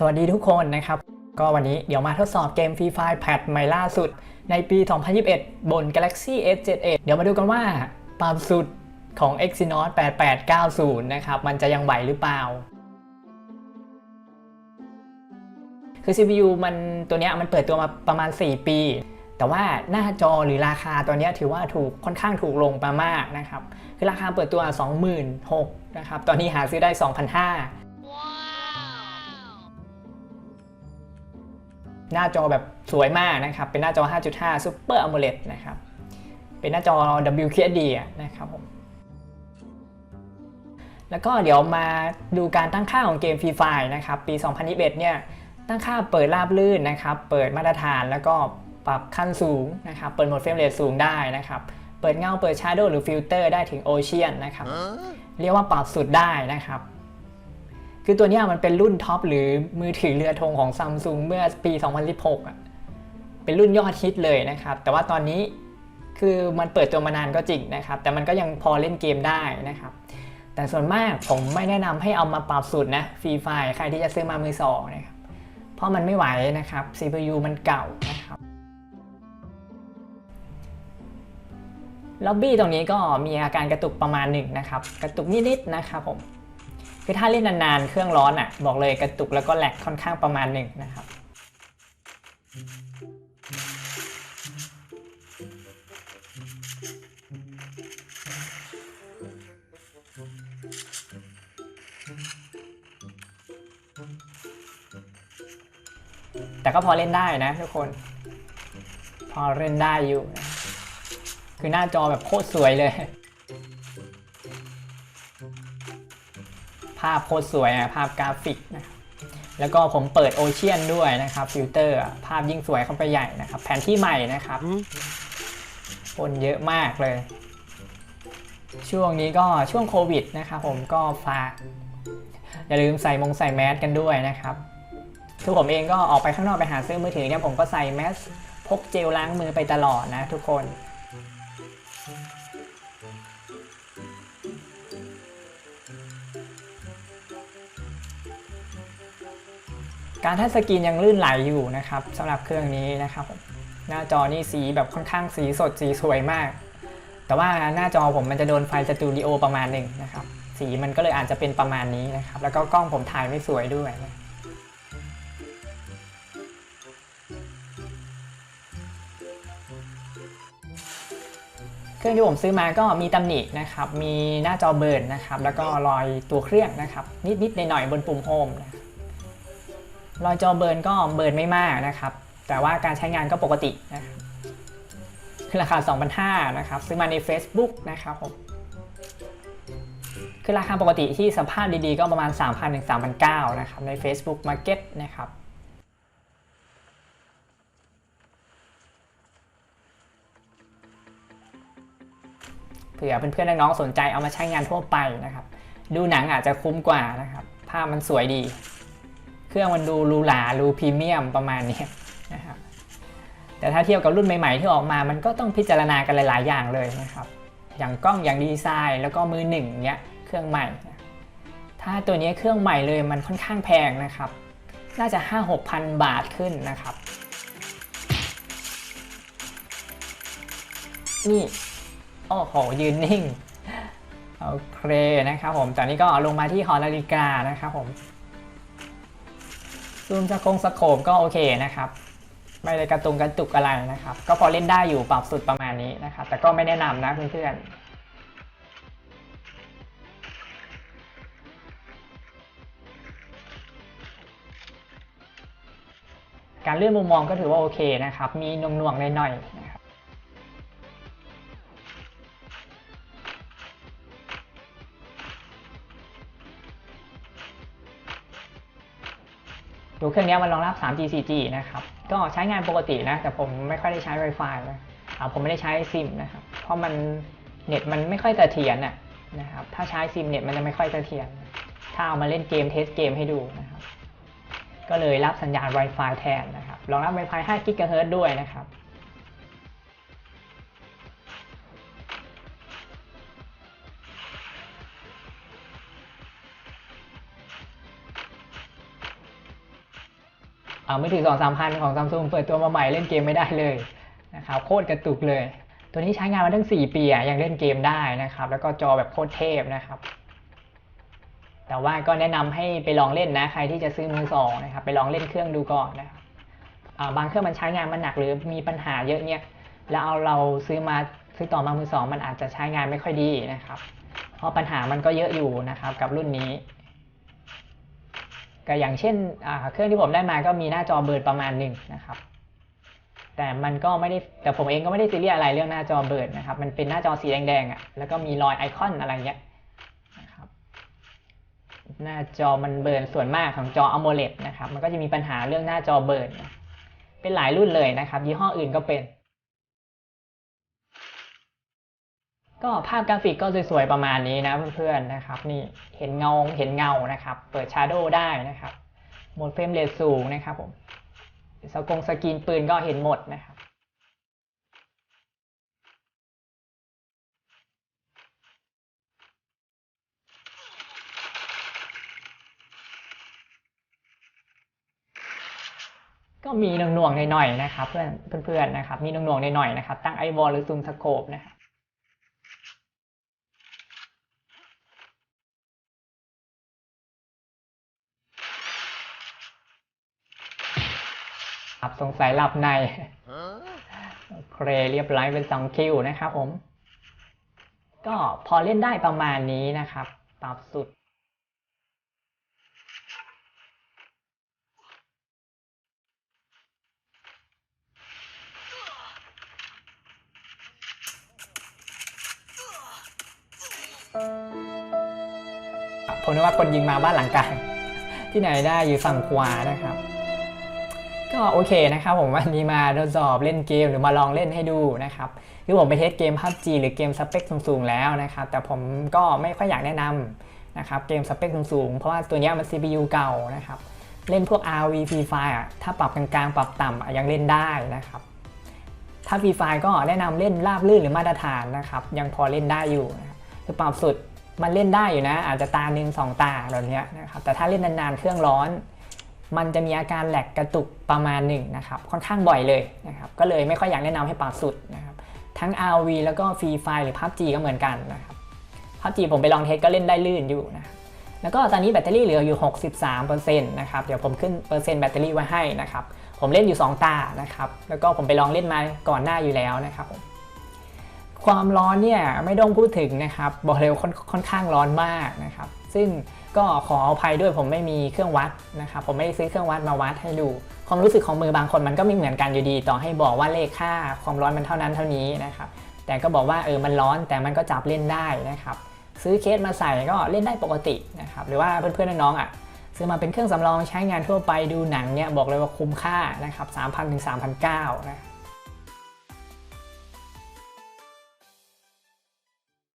สวัสดีทุกคนนะครับ ก็วันนี้เดี๋ยวมาทดสอบเกม Free Fire แพทใหม่ล่าสุด ในปี 2021 บน Galaxy S71 เดี๋ยวมาดูกันว่าปรับสุดของ Exynos 8890 นะครับ มันจะยังไหวหรือเปล่า คือ CPU มันตัวนี้มันเปิดตัวมาประมาณ 4 ปี แต่ว่าหน้าจอหรือราคาตัวนี้ถือว่าถูกค่อนข้างถูกลงมามากนะครับ คือราคาเปิดตัว 26,000นะครับ ตอนนี้หาซื้อได้ 2,500 หน้าจอแบบสวยมากนะครับ เป็นหน้าจอ 5.5 Super AMOLED นะครับ เป็นหน้าจอ WQHD อะนะครับผม แล้วก็เดี๋ยวมาดูการตั้งค่าของเกม Free Fire นะครับ ปี 2021 เนี่ย ตั้งค่าเปิดราบลื่นนะครับ เปิดมาตรฐานแล้วก็ปรับขั้นสูงนะครับ เปิดโหมดเฟรมเรทสูงได้นะครับ เปิดเงา เปิด Shadow หรือฟิลเตอร์ได้ถึง Ocean นะครับ เรียกว่าปรับสุดได้นะครับ คือตัวนี้มันเป็นรุ่นท็อปหรือมือถือเรือธงของซัมซุงเมื่อปี 2016อะเป็นรุ่นยอดฮิตเลยนะครับ แต่ว่าตอนนี้คือมันเปิดตัวมานานก็จริงนะครับ แต่มันก็ยังพอเล่นเกมได้นะครับ แต่ส่วนมากผมไม่แนะนำให้เอามาปรับสุดนะฟรีไฟใครที่จะซื้อมามือสองนะครับ เพราะมันไม่ไหวนะครับ CPU มันเก่านะครับล็อบบี้ตรงนี้ก็มีอาการกระตุกประมาณหนึ่งนะครับ กระตุกนิดๆนะครับผม คือถ้าเล่นนานๆ เครื่องร้อนอะ บอกเลยกระตุกแล้วก็แหลกค่อนข้างประมาณหนึ่งนะครับแต่ก็พอเล่นได้นะทุกคน พอเล่นได้อยู่นะคือหน้าจอแบบโคตรสวยเลย ภาพโคตรสวยอะภาพกราฟิกนะครับแล้วก็ผมเปิดโอเชียนด้วยนะครับฟิลเตอร์อะภาพยิ่งสวยเข้าไปใหญ่นะครับแผนที่ใหม่นะครับคนเยอะมากเลย ช่วงนี้ก็ช่วงโควิดนะครับผมก็ฝากอย่าลืมใส่มงใส่แมสกันด้วยนะครับคือผมเองก็ออกไปข้างนอกไปหาซื้อมือถือเนี่ยผมก็ใส่แมสพกเจลล้างมือไปตลอดนะทุกคน การทัชสกรีนยังลื่นไหลอยู่นะครับสำหรับเครื่องนี้นะครับผมหน้าจอนี่สีแบบค่อนข้างสีสดสีสวยมาก แต่ว่าหน้าจอผมมันจะโดนไฟสตูดิโอประมาณหนึ่งนะครับสีมันก็เลยอาจจะเป็นประมาณนี้นะครับแล้วก็กล้องผมถ่ายไม่สวยด้วยนะเครื่องที่ผมซื้อมาก็มีตำหนินะครับ มีหน้าจอเบิร์นนะครับ แล้วก็รอยตัวเครื่องนะครับ นิดๆหน่อยๆบนปุ่มโฮมนะ รอยจอเบิร์นก็เบิร์นไม่มากนะครับ แต่ว่าการใช้งานก็ปกตินะครับคือราคา 2,500นะครับ ซื้อมาใน Facebook นะครับผมคือราคาปกติที่สภาพดีๆ ก็ประมาณ 3,000ถึง3,900นะครับ ใน Facebook Market นะครับเผื่อเพื่อนๆน้องๆสนใจเอามาใช้งานทั่วไปนะครับ ดูหนังอาจจะคุ้มกว่านะครับ ภาพมันสวยดี เครื่องมันดูรูหราดูพรีเมียมประมาณนี้นะครับแต่ถ้าเทียบกับรุ่นใหม่ๆที่ออกมา มันก็ต้องพิจารณากันหลาย ๆ อย่างเลยนะครับ อย่างกล้องอย่างดีไซน์แล้วก็มือหนึ่งเนี้ยเครื่องใหม่ ถ้าตัวนี้เครื่องใหม่เลยมันค่อนข้างแพงนะครับ น่าจะ 5 6พันบาทขึ้นนะครับ นี่โอ้โหยืนนิ่ง โอเคนะครับผมตอนนี้ก็ลงมาที่หอนาฬิกานะครับผม ซูมสะคงสโคมก็โอเคนะครับไม่ได้กระตุงกระตุกอะไรนะครับ ก็พอเล่นได้อยู่ปรับสุดประมาณนี้นะครับ แต่ก็ไม่แนะนำนะเพื่อนๆการเลื่อนมุมมองก็ถือว่าโอเคนะครับ มีนวงนวงๆหน่อยๆ ดูเครื่องนี้มันรองรับ 3G 4G นะครับ ก็ใช้งานปกตินะ แต่ผมไม่ค่อยได้ใช้ Wi-Fi นะผมไม่ได้ใช้ซิมนะครับ เพราะมันเน็ตมันไม่ค่อยเสถียรน่ะนะครับ ถ้าใช้ซิมเน็ตมันจะไม่ค่อยเสถียร ถ้าเอามาเล่นเกมเทสเกมให้ดูนะครับ ก็เลยรับสัญญาณ Wi-Fi แทนนะครับ รองรับ Wi-Fi 5 GHz ด้วยนะครับ อ่าไม่ถึงสองสามพันของซัมซุงเปิดตัวมาใหม่เล่นเกมไม่ได้เลยนะครับโคตรกระตุกเลย ตัวนี้ใช้งานมาตั้ง 4 ปีอะยังเล่นเกมได้นะครับ แล้วก็จอแบบโคตรเทพนะครับ แต่ว่าก็แนะนำให้ไปลองเล่นนะ ใครที่จะซื้อมือสองนะครับไปลองเล่นเครื่องดูก่อนนะครับบางเครื่องมันใช้งานมันหนักหรือมีปัญหาเยอะเนี่ยแล้วเอาเราซื้อมาซื้อต่อมามือสองมันอาจจะใช้งานไม่ค่อยดีนะครับ เพราะปัญหามันก็เยอะอยู่นะครับกับรุ่นนี้ ก็อย่างเช่นเครื่องที่ผมได้มาก็มีหน้าจอเบิร์ดประมาณหนึ่งนะครับ แต่มันก็ไม่ได้แต่ผมเองก็ไม่ได้ซีเรียสอะไรเรื่องหน้าจอเบิร์ดนะครับ มันเป็นหน้าจอสีแดงๆอะแล้วก็มีรอยไอคอนอะไรเงี้ยนะครับหน้าจอมันเบิร์นส่วนมากของจอ AMOLED นะครับ มันก็จะมีปัญหาเรื่องหน้าจอเบิร์นเป็นหลายรุ่นเลยนะครับ ยี่ห้ออื่นก็เป็น ก็ภาพกราฟิกก็สวยๆประมาณนี้นะเพื่อนๆนะครับ นี่เห็นเงาเห็นเงานะครับ เปิดชาร์โดได้นะครับหมดเฟรมเรทสูงนะครับผมสกงสกรีนปืนก็เห็นหมดนะครับก็มีหน่วงๆหน่อยๆนะครับ เพื่อนเพื่อนๆนะครับ มีหน่วงๆหน่อยๆนะครับ ตั้งไอวอลหรือซูมสโคปนะครับ ครับสงสัยหลับในโอเคเรียบร้อยเป็นสองคิวนะครับผม ก็พอเล่นได้ประมาณนี้นะครับ ปรับสุดผมนึกว่าคนยิงมาบ้านหลังกลางที่ไหนได้อยู่ฝั่งขวานะครับ ก็โอเคนะครับผมวันนี้มาทดสอบเล่นเกมหรือมาลองเล่นให้ดูนะครับคือผมไปเทสเกม PUBG หรือเกมสเปคสูงๆแล้วนะครับแต่ผมก็ไม่ค่อยอยากแนะนำนะครับเกมสเปคสูงๆเพราะว่าตัวเนี้ยมัน CPU เก่านะครับเล่นพวก RV Free Fire อะถ้าปรับกลางๆปรับต่ำยังเล่นได้นะครับถ้า Free Fire ก็แนะนำเล่นราบลื่นหรือมาตรฐานนะครับยังพอเล่นได้อยู่นะคือปรับสุดมันเล่นได้อยู่นะ อาจจะตาหนึ่งสองตาแบบเนี้ยนะครับแต่ถ้าเล่นนานๆเครื่องร้อน มันจะมีอาการแหลกกระตุกประมาณหนึ่งนะครับค่อนข้างบ่อยเลยนะครับก็เลยไม่ค่อยอยากแนะนำให้ปรับสุดนะครับทั้ง RV แล้วก็ Free Fire หรือ PUBG ก็เหมือนกันนะครับ PUBG ผมไปลองเทสก็เล่นได้ลื่นอยู่นะแล้วก็ตอนนี้แบตเตอรี่เหลืออยู่ 63%นะครับเดี๋ยวผมขึ้นเปอร์เซ็นต์แบตเตอรี่ไว้ให้นะครับผมเล่นอยู่ 2 ตานะครับแล้วก็ผมไปลองเล่นมาก่อนหน้าอยู่แล้วนะครับความร้อนเนี่ยไม่ต้องพูดถึงนะครับบอกเลยว่าค่อนค่อนข้างร้อนมากนะครับ ซึ่งก็ขออภัยด้วยผมไม่มีเครื่องวัดนะครับผมไม่ได้ซื้อเครื่องวัดมาวัดให้ดู ความรู้สึกของมือบางคนมันก็ไม่เหมือนกันอยู่ดี ต่อให้บอกว่าเลขค่าความร้อนมันเท่านั้นเท่านี้นะครับแต่ก็บอกว่าเออมันร้อนแต่มันก็จับเล่นได้นะครับซื้อเคสมาใส่ก็เล่นได้ปกตินะครับหรือว่าเพื่อนๆน้องๆอะซื้อมาเป็นเครื่องสำรองใช้งานทั่วไปดูหนังเนี่ยบอกเลยว่าคุ้มค่านะครับ3,000ถึง3,900นะ